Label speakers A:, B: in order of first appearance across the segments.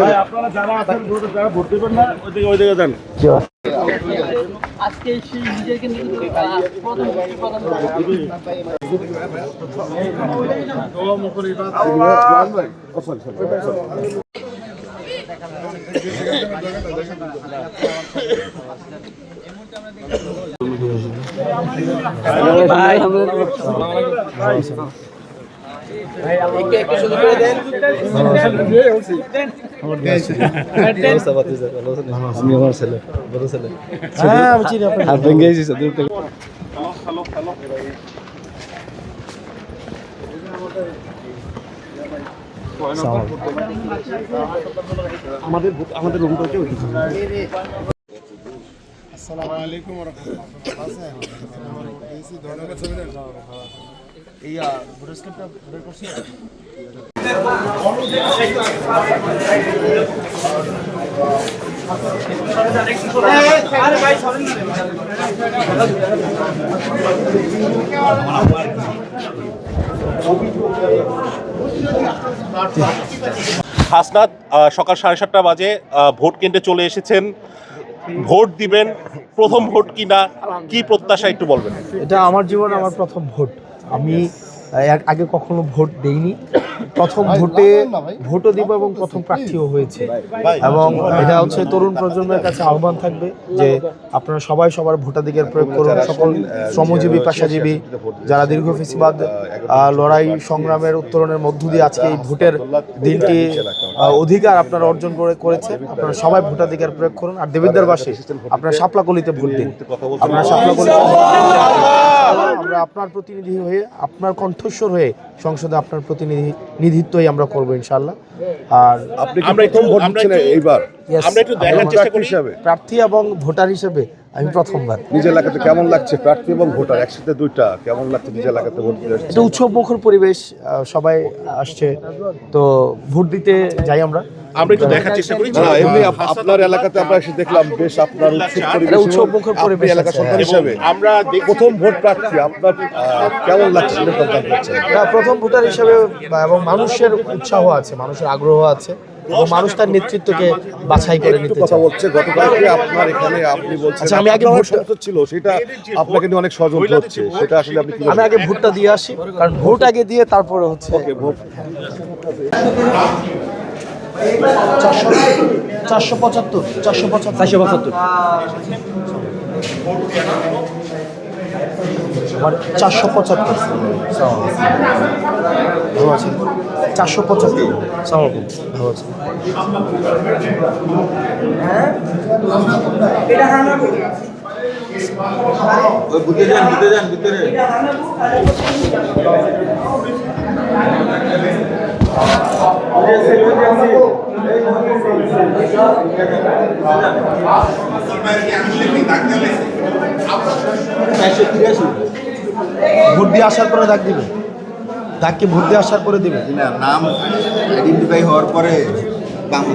A: ভাই আপনারা যারা আছেন যারা ভোট দেবেন না ওইদিকে ওইদিকে যান।
B: আজকে সেই নিজেকে ভাই একটু একটু শুরু করে দেন
A: আমাদের আমাদের রুমটাকে
C: আসসালামু আলাইকুম রহমতুল্লাহ। ভোটার স্লিপটা ভোটার করছি।
D: হাসনাত সকাল সাড়ে সাতটা বাজে ভোট কেন্দ্রে চলে এসেছেন। ভোট দিবেন প্রথম ভোট কিনা কি প্রত্যাশা একটু বলবেন?
E: এটা আমার জীবনে আমার প্রথম ভোট। আমি আগে কখনো ভোট দেইনি। প্রথম ভোটে ভোটও দিব এবং প্রথম প্রার্থীও হয়েছে। এবং এটা হচ্ছে তরুণ প্রজন্মের কাছে আহ্বান থাকবে যে আপনারা সবাই সবার ভোটাধিকার প্রয়োগ করুন। সকল শ্রমজীবী পেশাজীবী যারা দীর্ঘ ফেসিবাদ লড়াই সংগ্রামের উত্তরণের মধ্য দিয়ে আজকে এই ভোটের দিনটি অধিকার আপনারা অর্জন করে করেছেন আপনারা সবাই ভোটাধিকার প্রয়োগ করুন। আর দেবিদ্বারবাসী আপনারা শাপলাকলিতে ভোট দিন। আপনারা শাপলাকলিতে আমরা আপনার প্রতিনিধি হয়ে আপনার কণ্ঠস্বর হয়ে সংসদে আপনার প্রতিনিধি নিধিত্বই আমরা করব ইনশাল্লাহ আর
C: আপনি কি
D: আমরা
C: প্রথম ভোট
D: আমরা
C: দিচ্ছেন এইবার?
D: আমরা একটু দেখার চেষ্টা করি।
C: হিসাবে
E: প্রার্থী এবং ভোটার হিসেবে আমি প্রথমবার।
C: নিজের এলাকাতে কেমন লাগছে? প্রার্থী এবং ভোটার একসাথে দুইটা কেমন লাগছে নিজের এলাকাতে ভোট দিতে?
E: এটা উৎসব মুখর পরিবেশ সবাই আসছে। তো ভোট দিতে যাই আমরা।
D: আমরা একটু দেখার চেষ্টা করি।
C: না এমনি আপনার এলাকাতে আমরা এসে দেখলাম বেশ আপনার উৎসব পরিবেশ
E: এটা উৎসবমুখর
C: এবং
E: পরিবেশ।
C: সন্তান
D: এবং
C: হিসাবে
D: আমরা
C: প্রথম ভোট প্রার্থী আপনার কেমন লাগছে সেটা
E: এটা প্রথম ভোটার হিসেবে এবং মানুষের উৎসাহ আছে মানুষের আগ্রহ আছে এবং মানুষ তার নেতৃত্বকে বাছাই করে নিতে
C: কথা বলছে গতকালকে আপনার এখানে আপনি বলছেন
E: আচ্ছা, আমি আগে
C: সমস্যা ছিল সেটা আপনাকে নিয়ে অনেক ষড়যন্ত্র হচ্ছে সেটা আসলে আপনি
E: আমি আগে ভোটটা দিয়ে আসি কারণ ভোট আগে দিয়ে তারপরে হচ্ছে
C: ওকে ভোট।
E: চারশো চারশো পঁচাত্তর চারশো পঁচাত্তর। চারশো পঁচাত্তর। চারশো পঁচাত্তর। ভালো চারশো পঁচাত্তর। সালাম ভালো আছেন? ভোট দিয়ে আসার পরে ডাক দিবে। ডাককে ভোট দিয়ে আসার পরে দিবে।
F: না নাম আইডেন্টিফাই হওয়ার পরে বাংলা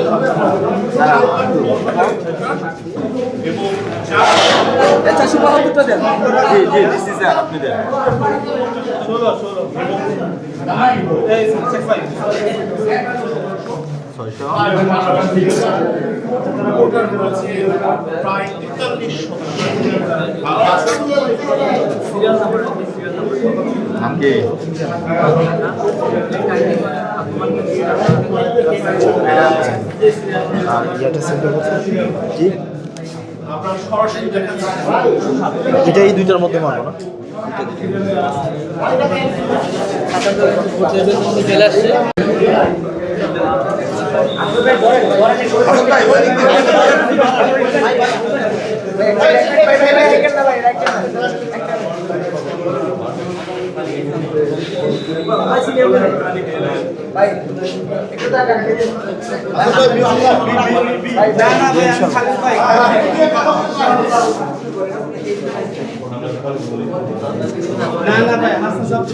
E: যাবে না। আর ইয়েটা সেন্টার কোথায়? জি এটা এই দুইটার মধ্যে মারবো না
F: ভাই
G: না না ভাই হাসান সাহেব